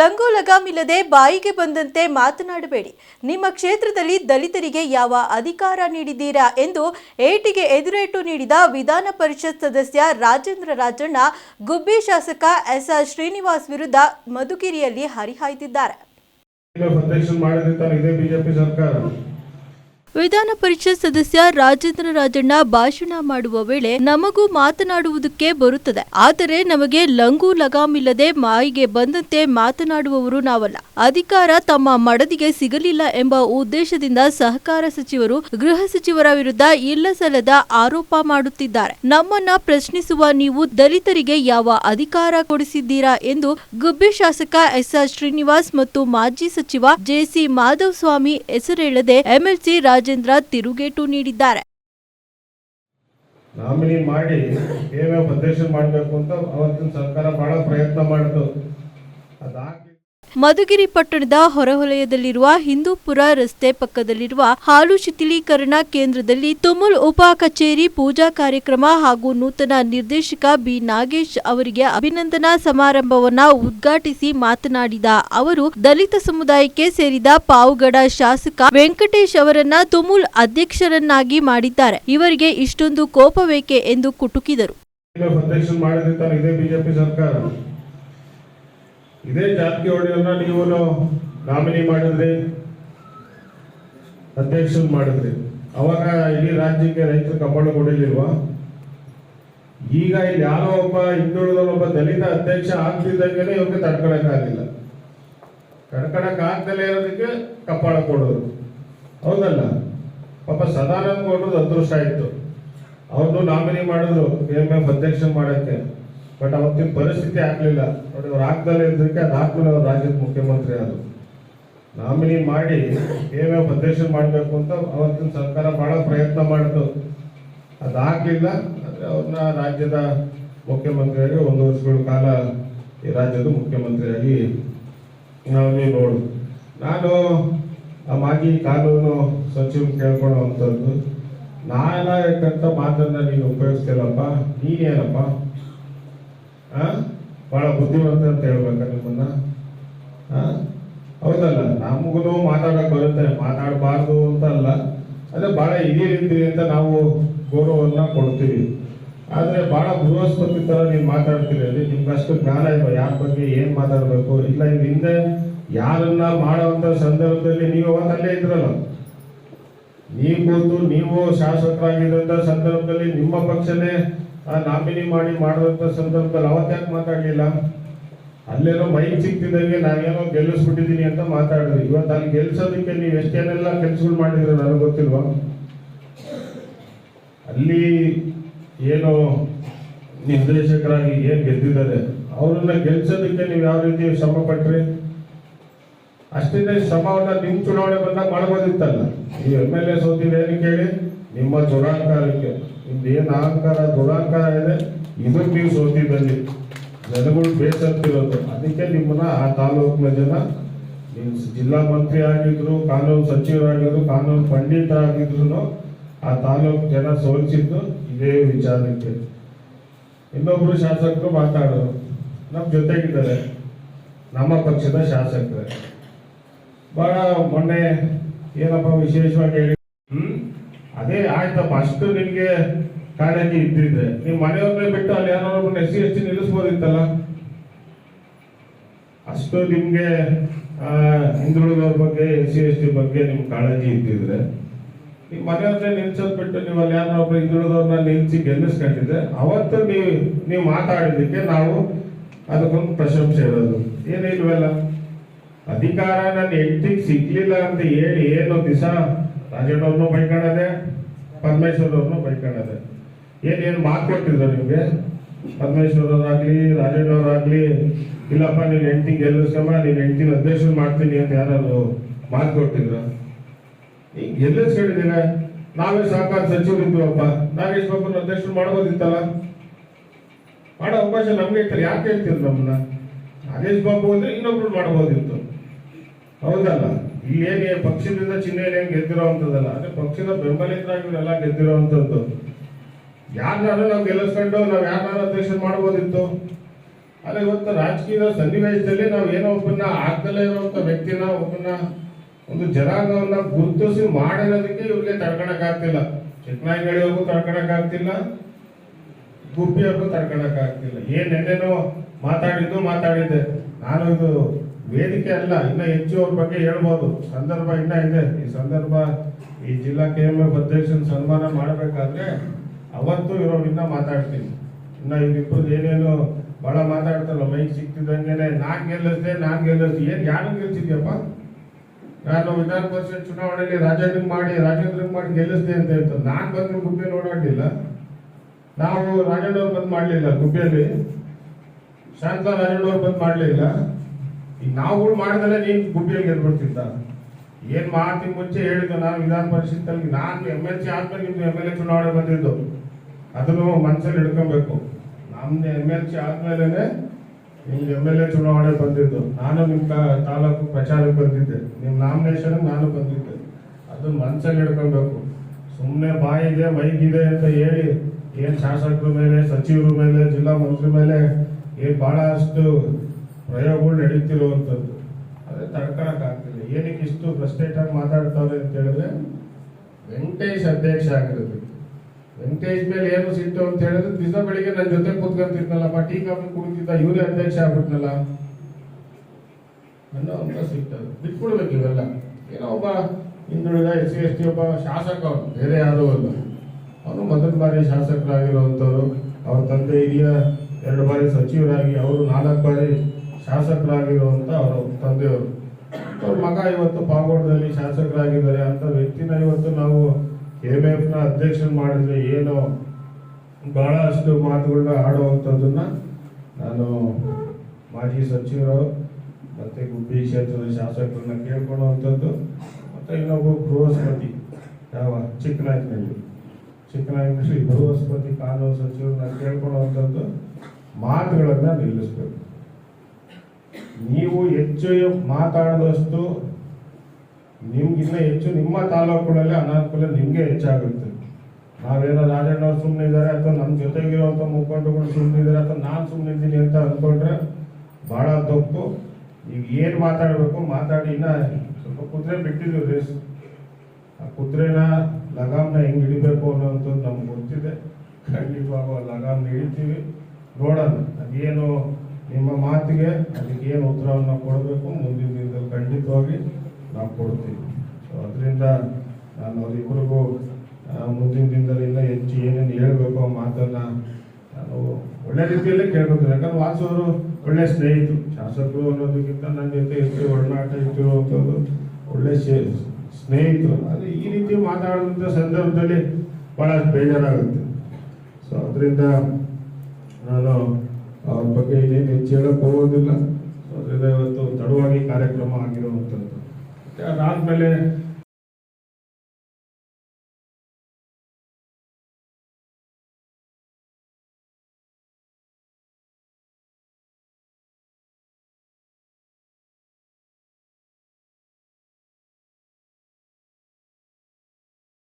ಲಂಗು ಲಗಾಮಿಲ್ಲದೆ ಬಾಯಿಗೆ ಬಂದಂತೆ ಮಾತನಾಡಬೇಡಿ. ನಿಮ್ಮ ಕ್ಷೇತ್ರದಲ್ಲಿ ದಲಿತರಿಗೆ ಯಾವ ಅಧಿಕಾರ ನೀಡಿದ್ದೀರಾ ಎಂದು ಏಟಿಗೆ ಎದುರೇಟು ನೀಡಿದ ವಿಧಾನ ಪರಿಷತ್ ಸದಸ್ಯ ರಾಜೇಂದ್ರ ರಾಜಣ್ಣ, ಗುಬ್ಬಿ ಶಾಸಕ ಎಸ್ ಆರ್ ಶ್ರೀನಿವಾಸ್ ವಿರುದ್ಧ ಮಧುಗಿರಿಯಲ್ಲಿ ಹರಿಹಾಯ್ದಿದ್ದಾರೆ. ವಿಧಾನ ಪರಿಷತ್ ಸದಸ್ಯ ರಾಜೇಂದ್ರ ರಾಜಣ್ಣ ಭಾಷಣ ಮಾಡುವ ವೇಳೆ ನಮಗೂ ಮಾತನಾಡುವುದಕ್ಕೆ ಬರುತ್ತದೆ. ಆದರೆ ನಮಗೆ ಲಂಗು ಲಗಾಮಿಲ್ಲದೆ ಮಾಯಿಗೆ ಬಂದಂತೆ ಮಾತನಾಡುವವರು ನಾವಲ್ಲ. ಅಧಿಕಾರ ತಮ್ಮ ಮಡದಿಗೆ ಸಿಗಲಿಲ್ಲ ಎಂಬ ಉದ್ದೇಶದಿಂದ ಸಹಕಾರ ಸಚಿವರು, ಗೃಹ ಸಚಿವರ ವಿರುದ್ಧ ಇಲ್ಲಸಲ್ಲದ ಆರೋಪ ಮಾಡುತ್ತಿದ್ದಾರೆ. ನಮ್ಮನ್ನ ಪ್ರಶ್ನಿಸುವ ನೀವು ದಲಿತರಿಗೆ ಯಾವ ಅಧಿಕಾರ ಕೊಡಿಸಿದ್ದೀರಾ ಎಂದು ಗುಬ್ಬಿ ಶಾಸಕ ಎಸ್ಆರ್ ಶ್ರೀನಿವಾಸ್ ಮತ್ತು ಮಾಜಿ ಸಚಿವ ಜೆಸಿ ಮಾಧವ್ ಸ್ವಾಮಿ ಹೆಸರೇಳದೆ ಎಂಎಲ್ಸಿ ರಾಜೇಂದ್ರ ತಿರುಗೇಟು ನೀಡಿದ್ದಾರೆ. ನಾಮಿನಿ ಮಾಡಿ ಮಾಡಬೇಕು ಅಂತ ಅವತ್ತಿನ ಸರ್ಕಾರ ಬಹಳ ಪ್ರಯತ್ನ ಮಾಡಿತು. ಮಧುಗಿರಿ ಪಟ್ಟಣದ ಹೊರವಲಯದಲ್ಲಿರುವ ಹಿಂದೂಪುರ ರಸ್ತೆ ಪಕ್ಕದಲ್ಲಿರುವ ಹಾಲು ಶಿಥಿಲೀಕರಣ ಕೇಂದ್ರದಲ್ಲಿ ತುಮುಲ್ ಉಪ ಕಚೇರಿ ಪೂಜಾ ಕಾರ್ಯಕ್ರಮ ಹಾಗೂ ನೂತನ ನಿರ್ದೇಶಕ ಬಿ ನಾಗೇಶ್ ಅವರಿಗೆ ಅಭಿನಂದನಾ ಸಮಾರಂಭವನ್ನ ಉದ್ಘಾಟಿಸಿ ಮಾತನಾಡಿದ ಅವರು, ದಲಿತ ಸಮುದಾಯಕ್ಕೆ ಸೇರಿದ ಪಾವುಗಡ ಶಾಸಕ ವೆಂಕಟೇಶ್ ಅವರನ್ನ ತುಮುಲ್ ಅಧ್ಯಕ್ಷರನ್ನಾಗಿ ಮಾಡಿದ್ದಾರೆ. ಇವರಿಗೆ ಇಷ್ಟೊಂದು ಕೋಪವೇಕೆ ಎಂದು ಕುಟುಕಿದರು ಏನೇನು ಅಧ್ಯಕ್ಷ ಮಾಡಿದ್ರೆ ತಾನು ಇದೇ ಜಾರಕಿಹೊಳಿಯನ್ನ ನೀವು ನಾಮಿನಿ ಮಾಡಿದ್ರಿ ಅಧ್ಯಕ್ಷ ಮಾಡಿದ್ರಿ. ಅವಾಗ ಇಡೀ ರಾಜ್ಯಕ್ಕೆ ರೈತರು ಕಪಾಳ ಕೊಡಲಿಲ್ವ? ಈಗ ಇಲ್ಲಿ ಯಾರೋ ಒಬ್ಬ ಒಬ್ಬ ದಲಿತ ಅಧ್ಯಕ್ಷ ಆಗ್ತಿದ್ದಂಗೆ ಇವ್ರಿಗೆ ತಡ್ಕೊಳಕ್ಕಾಗಿಲ್ಲ. ತಡ್ಕೊಳಕ್ ಆಗ್ದಲೇ ಇರೋದಕ್ಕೆ ಕಪಾಳ ಕೊಡೋದು ಹೌದಲ್ಲ? ಪಾಪ ಸದಾನಂದ ಗೌಡ್ರದ್ದು ಅದೃಷ್ಟ ಆಯ್ತು ಅವ್ರನ್ನು ನಾಮಿನಿ ಮಾಡಿದ್ರು ಎಂ ಎಫ್ ಅಧ್ಯಕ್ಷ ಮಾಡಕ್ಕೆ. ಬಟ್ ಅವತ್ತಿನ ಪರಿಸ್ಥಿತಿ ಆಗಲಿಲ್ಲ. ನೋಡಿ ಅವ್ರು ಆಗ್ದಲೇ ಇದ್ದಕ್ಕೆ ಅದಾದ್ಮೇಲೆ ಅವ್ರು ರಾಜ್ಯದ ಮುಖ್ಯಮಂತ್ರಿ ಆದ್ರು. ನಾಮಿನಿ ಮಾಡಿ ಏನೇನು ಪ್ರದೇಶ ಮಾಡಬೇಕು ಅಂತ ಅವತ್ತಿನ ಸರ್ಕಾರ ಬಹಳ ಪ್ರಯತ್ನ ಮಾಡಿತು. ಅದಾಗ್ಲಿಲ್ಲ ಅಂದ್ರೆ ಅವ್ರನ್ನ ರಾಜ್ಯದ ಮುಖ್ಯಮಂತ್ರಿಯಾಗಿ ಒಂದು ವರ್ಷಗಳ ಕಾಲ ಈ ರಾಜ್ಯದ ಮುಖ್ಯಮಂತ್ರಿಯಾಗಿ ನಾವು ನೀವು ನೋಡು. ನಾನು ಆ ಮಾಜಿ ಕಾನೂನು ಸಚಿವ ಕೇಳ್ಕೊಳ್ಳುವಂಥದ್ದು ನಾಯಕಂತ ಮಾತನ್ನ ನೀನು ಉಪಯೋಗಿಸ್ತಿಲ್ಲಪ್ಪ, ನೀನೇನಪ್ಪ? ಬಹಳ ಬುದ್ಧಿವಂತ ಅಂತ ಹೇಳ್ಬೇಕಾ ನಿಮ್ಮನ್ನ. ಹೌದಲ್ಲ ನಮಗೂ ಮಾತಾಡಕ್ ಬರುತ್ತೆ, ಮಾತಾಡಬಾರ್ದು ಅಂತ ಅಲ್ಲ. ಅದೇ ಬಹಳ ರೀತಿ ಅಂತ ನಾವು ಗೌರವವನ್ನ ಕೊಡ್ತೀವಿ. ಆದ್ರೆ ಬಹಳ ಬೃಹಸ್ಪತಿ ತರ ನೀವು ಮಾತಾಡ್ತೀರಿ, ಅಲ್ಲಿ ನಿಮ್ಗೆ ಅಷ್ಟು ಜ್ಞಾನ ಇಲ್ಲ ಯಾರ ಬಗ್ಗೆ ಏನ್ ಮಾತಾಡ್ಬೇಕು? ಇಲ್ಲ ಇದು ಹಿಂದೆ ಯಾರನ್ನ ಮಾಡುವಂತ ಸಂದರ್ಭದಲ್ಲಿ ನೀವು ಅವತ್ತಲ್ಲೇ ಇದ್ರಲ್ಲ. ನೀವು ಕೂತು, ನೀವು ಶಾಸಕರಾಗಿದ್ದಂತ ಸಂದರ್ಭದಲ್ಲಿ ನಿಮ್ಮ ಪಕ್ಷನೇ ನಾಮಿನಿ ಮಾಡಿ ಮಾಡುವಂತ ಸಂದರ್ಭದಲ್ಲಿ ಅವತ್ತ್ಯಾಕೆ ಮಾತಾಡ್ಲಿಲ್ಲ? ಅಲ್ಲೇನೋ ಮೈಕ್ ಸಿಕ್ತಿದಂಗೆ ನಾನೇನೋ ಗೆಲ್ಲಿಸ್ಬಿಟ್ಟಿದ್ದೀನಿ ಅಂತ ಮಾತಾಡಿದ್ವಿ. ಇವತ್ತು ಅಲ್ಲಿ ಗೆಲ್ಸೋದಕ್ಕೆ ನೀವು ಎಷ್ಟೇನೆಲ್ಲ ಕೆಲಸಗಳು ಮಾಡಿದ್ರು ನನಗೆ ಗೊತ್ತಿಲ್ವಾ? ಅಲ್ಲಿ ಏನು ನಿರ್ದೇಶಕರಾಗಿ ಏನು ಗೆದ್ದಿದ್ದಾರೆ? ಅವ್ರನ್ನ ಗೆಲ್ಸೋದಕ್ಕೆ ನೀವು ಯಾವ ರೀತಿ ಶ್ರಮ ಪಟ್ರಿ? ಅಷ್ಟೇ ಶ್ರಮವನ್ನ ನಿಮ್ಮ ಚುನಾವಣೆ ಬಂದಾಗ ಮಾಡ್ಬೋದಿತ್ತಲ್ಲ ನೀವು ಎಂ ಎಲ್ ಎ ಸೋತಿದ್ರೆ ಏನಕ್ಕೆ ಹೇಳಿ ನಿಮ್ಮ ದುರಾಂಕಾರಕ್ಕೆ ನಿಮ್ದು ಏನು ಅಹಂಕಾರ ದುರಾಂಕಾರ ಇದೆ ಇದಕ್ಕೆ ನೀವು ಸೋತಿದ್ದಲ್ಲಿ ಜನಗಳು ಬೇಸತ್ತಿರೋದು. ಅದಕ್ಕೆ ನಿಮ್ಮನ್ನ ಆ ತಾಲೂಕಿನ ಜನ, ನೀವು ಜಿಲ್ಲಾ ಮಂತ್ರಿ ಆಗಿದ್ರು, ಕಾನೂನು ಸಚಿವರಾಗಿದ್ರು, ಕಾನೂನು ಪಂಡಿತರಾಗಿದ್ರು ಆ ತಾಲೂಕು ಜನ ಸೋಲಿಸಿದ್ದು ಇದೇ ವಿಚಾರಕ್ಕೆ. ಇನ್ನೊಬ್ರು ಶಾಸಕರು ಮಾತಾಡೋರು. ನಮ್ಮ ಜೊತೆಗಿದ್ದಾರೆ. ನಮ್ಮ ಪಕ್ಷದ ಶಾಸಕರೇ. ಬಹಳ ಮೊನ್ನೆ ಏನಪ್ಪ ವಿಶೇಷವಾಗಿ ಹೇಳಿ ಅದೇ ಆಯ್ತಪ್ಪ, ಅಷ್ಟು ನಿಮ್ಗೆ ಕಾಳಜಿ ಇದ್ದಿದ್ರೆ ನಿಮ್ ಮನೆಯವ್ರನ್ನೇ ಬಿಟ್ಟು ಅಲ್ಲಿ ಯಾರೋ ಎಸ್ ಸಿ, ಎಸ್ ಟಿ ನಿಲ್ಲಿಸ್ಬೋದಿತ್ತಲ್ಲ? ಅಷ್ಟು ನಿಮ್ಗೆ ಹಿಂದುಳಿದವ್ರ ಬಗ್ಗೆ, ಎಸ್ ಸಿ, ಎಸ್ ಟಿ ಬಗ್ಗೆ ನಿಮ್ ಕಾಳಜಿ ಇದ್ದಿದ್ರೆ, ನೀವು ಮನೆಯವ್ರನ್ನೇ ನಿಲ್ಸೋದ್ ಬಿಟ್ಟು ನೀವು ಅಲ್ಲಿ ಯಾರೋ ಒಬ್ಬ ಹಿಂದುಳಿದವ್ರನ್ನ ನಿಲ್ಸಿ ಗೆಲ್ಲಿಸ್ಕೊಂಡಿದ್ರೆ, ಅವತ್ತು ನೀವು ನೀವು ಮಾತಾಡಿದಕ್ಕೆ ನಾವು ಅದಕ್ಕೊಂದು ಪ್ರಶಂಸೆ ಇರೋದು. ಏನಿಲ್ವಲ್ಲ ಅಧಿಕಾರ ನನ್ನ ಹೆಂಡತಿಗೆ ಸಿಗ್ಲಿಲ್ಲ ಅಂತ ಹೇಳಿ ಏನು ದಿವಸ ರಾಜಣ್ಣವ್ರನ್ನು ಬೈಕೊಳ್ಳದೆ ಪರಮೇಶ್ವರ್ ಅವ್ರನ್ನ ಏನೇನು ಮಾತು ಕೊಟ್ಟಿದ್ರು ನಿಮಗೆ? ಪರಮೇಶ್ವರ್ ಅವರಾಗ್ಲಿ ರಾಜಣ್ಣವ್ರಾಗ್ಲಿ ಇಲ್ಲಪ್ಪ, ನೀನ್ ಹೆಂಡತಿ ಗೆಲ್ಲಿಸ್ಕಮ್ಮ ನೀನು ಹೆಂಡತಿನ ಅಧ್ಯಕ್ಷ ಮಾಡ್ತೀನಿ ಅಂತ ಯಾರು ಮಾತು ಕೊಟ್ಟಿದ್ರು? ಈಗ ಗೆಲ್ಲಿಸ್ಕೊಂಡಿದ್ದೀರ? ನಾವೇ ಸಹಕಾರ ಸಚಿವರಿದ್ವಪ್ಪ. ನಾಗೇಶ್ ಬಾಬುನ ಅಧ್ಯಕ್ಷರು ಮಾಡ್ಬೋದಿತ್ತಲ್ಲ? ಮಾಡೋ ಅವಕಾಶ ನಮ್ಗೆ ಇತ್ತಲ್ಲ, ಯಾಕೆ ಹೇಳ್ತೀರಿ ನಮ್ಮನ್ನ? ನಾಗೇಶ್ ಬಾಬು ಅಂದ್ರೆ ಇನ್ನೊಬ್ರು ಮಾಡ್ಬೋದಿತ್ತು. ಹೌದಲ್ಲ? ಇಲ್ಲಿ ಹೇಗೆ ಪಕ್ಷದಿಂದ ಚಿಹ್ನೆಯಲ್ಲಿ ಏನ್ ಗೆದ್ದಿರೋವಂಥದ್ದಲ್ಲ, ಅದೇ ಪಕ್ಷದ ಬೆಂಬಲಿತರಾಗಿ ಇವರೆಲ್ಲ ಗೆದ್ದಿರೋವಂಥದ್ದು ಯಾರನ್ನಾದ್ರೂ ನಾವು ಗೆಲ್ಲಿಸ್ಕೊಂಡು ನಾವು ಯಾರನ್ನಾರು ಅಧ್ಯಕ್ಷ ಮಾಡ್ಬೋದಿತ್ತು? ಆದರೆ ಇವತ್ತು ರಾಜಕೀಯದ ಸನ್ನಿವೇಶದಲ್ಲಿ ನಾವು ಏನೋ ಒಬ್ಬನ್ನ ಆಗ್ದಲೇ ಇರುವಂತ ವ್ಯಕ್ತಿನ, ಒಬ್ಬನ್ನ ಒಂದು ಜನಾಂಗವನ್ನ ಗುರುತಿಸಿ ಮಾಡಿರೋದಕ್ಕೆ ಇವ್ರಿಗೆ ತಡ್ಕೊಳಕ್ ಆಗ್ತಿಲ್ಲ ಚಿಕ್ಕನಾಯಿಗಳಿಗೂ ತಡ್ಕೊಳಕ್ ಆಗ್ತಿಲ್ಲ ಗುಬ್ಬಿಯವ್ರಿಗೂ ತಡ್ಕೊಳಕ್ ಆಗ್ತಿಲ್ಲ ಏನ್ ನೆನ್ನೆನೋ ಮಾತಾಡಿದ್ದು ಮಾತಾಡಿದ್ದೆ. ನಾನು ಇದು ವೇದಿಕೆ ಅಲ್ಲ, ಇನ್ನ ಹೆಚ್ಚು ಅವ್ರ ಬಗ್ಗೆ ಹೇಳ್ಬೋದು. ಸಂದರ್ಭ ಇನ್ನ ಇದೆ. ಈ ಸಂದರ್ಭ ಈ ಜಿಲ್ಲಾ ಕೆ ಎಂ ಎಫ್ ಅಧ್ಯಕ್ಷನ ಸನ್ಮಾನ ಮಾಡಬೇಕಾದ್ರೆ ಅವತ್ತು ಇರೋರು ಇನ್ನ ಮಾತಾಡ್ತೀನಿ. ಇನ್ನ ಇವ್ರಿಬ್ರು ಏನೇನು ಬಹಳ ಮಾತಾಡ್ತಾರಲ್ಲ, ಮೈಕ್ ಸಿಕ್ತಿದ್ದಂಗೆನೆ, ನಾನ್ ಗೆಲ್ಲಿಸ್ದೆ ನಾನ್ ಗೆಲ್ಲಿಸ್ದೆ. ಏನ್ ಯಾರು ಗೆಲ್ಸಿದ್ಯಪ್ಪ? ನಾನು ವಿಧಾನ ಪರಿಷತ್ ಚುನಾವಣೆಯಲ್ಲಿ ರಾಜೇಂದ್ರಗ್ ಮಾಡಿ ರಾಜೇಂದ್ರಗ್ ಮಾಡಿ ಗೆಲ್ಲಿಸ್ದೆ ಅಂತ ಹೇಳ್ತಾರೆ ನಾನ್ ಬಂದ್ರೆ ಗುಬ್ಬಿ ನೋಡಾಡಿಲ್ಲ ನಾವು ರಾಜಣ್ಣವ್ರು ಬಂದ್ ಮಾಡ್ಲಿಲ್ಲ ಗುಬ್ಬಿಯಲ್ಲಿ ಶಾಂತ ರಾಜಣ್ಣವ್ರು ಬಂದ್ ಮಾಡ್ಲಿಲ್ಲ. ಈಗ ನಾವುಗಳು ಮಾಡಿದ್ರೆ ನೀನ್ ಗುಬ್ಬಿಯಲ್ಲಿ ಗೆದ್ಬಿಡ್ತಿದ್ದ ಏನ್ ಮಾಡ್ತೀನಿ ಮುಂಚೆ ಹೇಳಿದ್ದು ನಾನು ವಿಧಾನ ಪರಿಷತ್ತಲ್ಲಿ, ನಾನು ಎಂ ಎಲ್ ಸಿ ಆದ್ಮೇಲೆ ನಿಮ್ದು ಎಂ ಎಲ್ ಎ ಚುನಾವಣೆ ಬಂದಿದ್ದು. ಅದನ್ನು ಮನಸ್ಸಲ್ಲಿ ಹಿಡ್ಕೊಬೇಕು ನಮ್ದು ಎಂ ಎಲ್ ಸಿ ಆದ್ಮೇಲೆ ನಿಮ್ದು ಎಂ ಎಲ್ ಎ ಚುನಾವಣೆ ಬಂದಿದ್ದು. ನಾನು ನಿಮ್ಮ ತಾಲೂಕು ಪ್ರಚಾರಕ್ಕೆ ಬಂದಿದ್ದೆ. ನಿಮ್ಮ ನಾಮಿನೇಷನ್ ನಾನು ಬಂದಿದ್ದೆ. ಅದನ್ನ ಮನಸ್ಸಲ್ಲಿ ಹಿಡ್ಕೊಬೇಕು ಸುಮ್ಮನೆ ಬಾಯಿದೆ ಮೈಗಿದೆ ಅಂತ ಹೇಳಿ, ಏನು ಶಾಸಕರ ಮೇಲೆ, ಸಚಿವರ ಮೇಲೆ, ಜಿಲ್ಲಾ ಮಂತ್ರಿ ಮೇಲೆ ಏನ್ ಬಹಳಷ್ಟು ಪ್ರಯೋಗಗಳು ನಡೀತಿರುವಂತದ್ದು ಅದೇ ತಡ್ಕೊಳಕ್ ಆಗ್ತಿಲ್ಲ. ಏನಕ್ಕೆ ಇಷ್ಟು ಫ್ರಸ್ಟ್ರೇಟ್ ಆಗಿ ಮಾತಾಡ್ತಾವ್ರೆ ಅಂತ ಹೇಳಿದ್ರೆ, ವೆಂಕಟೇಶ್ ಅಧ್ಯಕ್ಷ ಆಗಿರೋದು. ವೆಂಕಟೇಶ್ ಮೇಲೆ ಏನು ಸಿಟ್ಟು ಅಂತ ಹೇಳಿದ್ರೆ, ದಿವಸ ಬೆಳಿಗ್ಗೆ ನನ್ನ ಜೊತೆ ಕೂತ್ಕೊಂತಿದ್ನಲ್ಲಪ್ಪ ಟೀ, ಕಾಫಿ ಕುಡಿತಿದ್ದ, ಇವರೇ ಅಧ್ಯಕ್ಷ ಆಗ್ಬಿಟ್ನಲ್ಲ. ಅನ್ನೋ ಅಂತ ಸಿಗ್ತದೆ ಬಿಟ್ಬಿಡ್ಬೇಕು ಇವೆಲ್ಲ. ಏನೋ ಒಬ್ಬ ಹಿಂದುಳಿದ ಎಸ್ ಸಿ, ಎಸ್ ಟಿ, ಒಬ್ಬ ಶಾಸಕ ಬೇರೆ ಯಾರು ಅಲ್ಲ. ಅವನು ಮೊದಲ ಬಾರಿ ಶಾಸಕರಾಗಿರುವಂಥವ್ರು. ಅವ್ರ ತಂದೆ ಹಿರಿಯ, ಎರಡು ಬಾರಿ ಸಚಿವರಾಗಿ, ಅವರು ನಾಲ್ಕು ಬಾರಿ ಶಾಸಕರಾಗಿರುವಂತ ಅವರು ತಂದೆಯವರು. ಅವ್ರ ಮಗ ಇವತ್ತು ಪಾಗೋಡದಲ್ಲಿ ಶಾಸಕರಾಗಿದ್ದಾರೆ ಅಂತ ವ್ಯಕ್ತಿನ ಇವತ್ತು ನಾವು ಎಂ ಎಫ್ನ ಅಧ್ಯಕ್ಷನ ಮಾಡಿದ್ರೆ ಏನು ಬಹಳಷ್ಟು ಮಾತುಗಳನ್ನ ಆಡುವಂಥದ್ದನ್ನ ನಾನು ಮಾಜಿ ಸಚಿವರು ಮತ್ತೆ ಗುಬ್ಬಿ ಕ್ಷೇತ್ರದ ಶಾಸಕರನ್ನ ಕೇಳ್ಕೊಳ್ಳುವಂಥದ್ದು ಮತ್ತೆ ಇನ್ನೊಬ್ಬ ಬೃಹಸ್ಪತಿ, ಯಾವ ಚಿಕ್ಕನಾಯಕನಲ್ಲಿ ಚಿಕ್ಕನಾಯಕನಲ್ಲಿ ಬೃಹಸ್ಪತಿ ಕಾನೂನು ಸಚಿವರನ್ನ ಕೇಳ್ಕೊಳ್ಳುವಂಥದ್ದು ಮಾತುಗಳನ್ನ ನಿಲ್ಲಿಸ್ಬೇಕು. ನೀವು ಹೆಚ್ಚು ಮಾತಾಡಿದಷ್ಟು ನಿಮ್ಗಿನ್ನ ಹೆಚ್ಚು ನಿಮ್ಮ ತಾಲೂಕುಗಳಲ್ಲಿ ಅನಾನುಕೂಲ ನಿಮ್ಗೆ ಹೆಚ್ಚಾಗುತ್ತೆ. ನಾವೇನೋ ರಾಜಣ್ಣವ್ರು ಸುಮ್ಮನೆ ಇದ್ದಾರೆ ಅಥವಾ ನಮ್ಮ ಜೊತೆಗಿರುವಂತ ಮುಖಂಡರುಗಳು ಸುಮ್ಮನೆ ಇದ್ದಾರೆ ಅಥವಾ ನಾನು ಸುಮ್ಮನೆ ಇದ್ದೀನಿ ಅಂತ ಅನ್ಕೊಂಡ್ರೆ ಬಹಳ ತಪ್ಪು. ಈಗ ಏನು ಮಾತಾಡಬೇಕು? ಮಾತಾಡಿ ಇನ್ನ ಸ್ವಲ್ಪ ಕುದುರೆ ಬಿಟ್ಟಿದ್ದೀವಿ ರೇಸ್ ಆ ಕುದುರೆನ ಲಗಾಮ್ನ ಹೆಂಗ್ ಹಿಡಿಬೇಕು ಅನ್ನೋಂಥದ್ದು ನಮ್ಗೆ ಗೊತ್ತಿದೆ. ಖಂಡಿತವಾಗ ಲಗಾಮ್ನ ಹಿಡಿತೀವಿ. ನೋಡೋಣ, ಅದೇನು ನಿಮ್ಮ ಮಾತಿಗೆ ಅದಕ್ಕೆ ಏನು ಉತ್ತರವನ್ನು ಕೊಡಬೇಕು? ಮುಂದಿನ ದಿನದಲ್ಲಿ ಖಂಡಿತವಾಗಿ ನಾವು ಕೊಡ್ತೀವಿ. ಸೊ ಅದರಿಂದ ನಾನು ಅವರಿಬ್ಬರಿಗೂ ಮುಂದಿನ ದಿನದಲ್ಲಿ ಇನ್ನೂ ಹೆಚ್ಚು ಏನೇನು ಹೇಳಬೇಕು ಆ ಮಾತನ್ನ ನಾನು ಒಳ್ಳೆ ರೀತಿಯಲ್ಲೇ ಕೇಳ್ಕೊತೀನಿ. ಯಾಕಂದ್ರೆ ವಾಸು ಅವರು ಒಳ್ಳೆ ಸ್ನೇಹಿತರು. ಶಾಸಕರು ಅನ್ನೋದಕ್ಕಿಂತ ನನ್ನ ಜೊತೆ ಎಷ್ಟು ಒಡನಾಟ ಇಟ್ಟಿರುವಂಥದ್ದು ಒಳ್ಳೆ ಸ್ನೇಹಿತರು. ಆದರೆ ಈ ರೀತಿ ಮಾತಾಡುವಂಥ ಸಂದರ್ಭದಲ್ಲಿ ಭಾಳ ಬೇಜಾರಾಗುತ್ತೆ. ಸೊ ಅದರಿಂದ ನಾನು ಅವ್ರ ಬಗ್ಗೆ ಇನ್ನೇನು ಹೆಚ್ಚು ಹೇಳಕ್ ಹೋಗೋದಿಲ್ಲ. ಇವತ್ತು ತಡವಾಗಿ ಕಾರ್ಯಕ್ರಮ ಆಗಿರುವಂಥದ್ದು ಅದಾದ್ಮೇಲೆ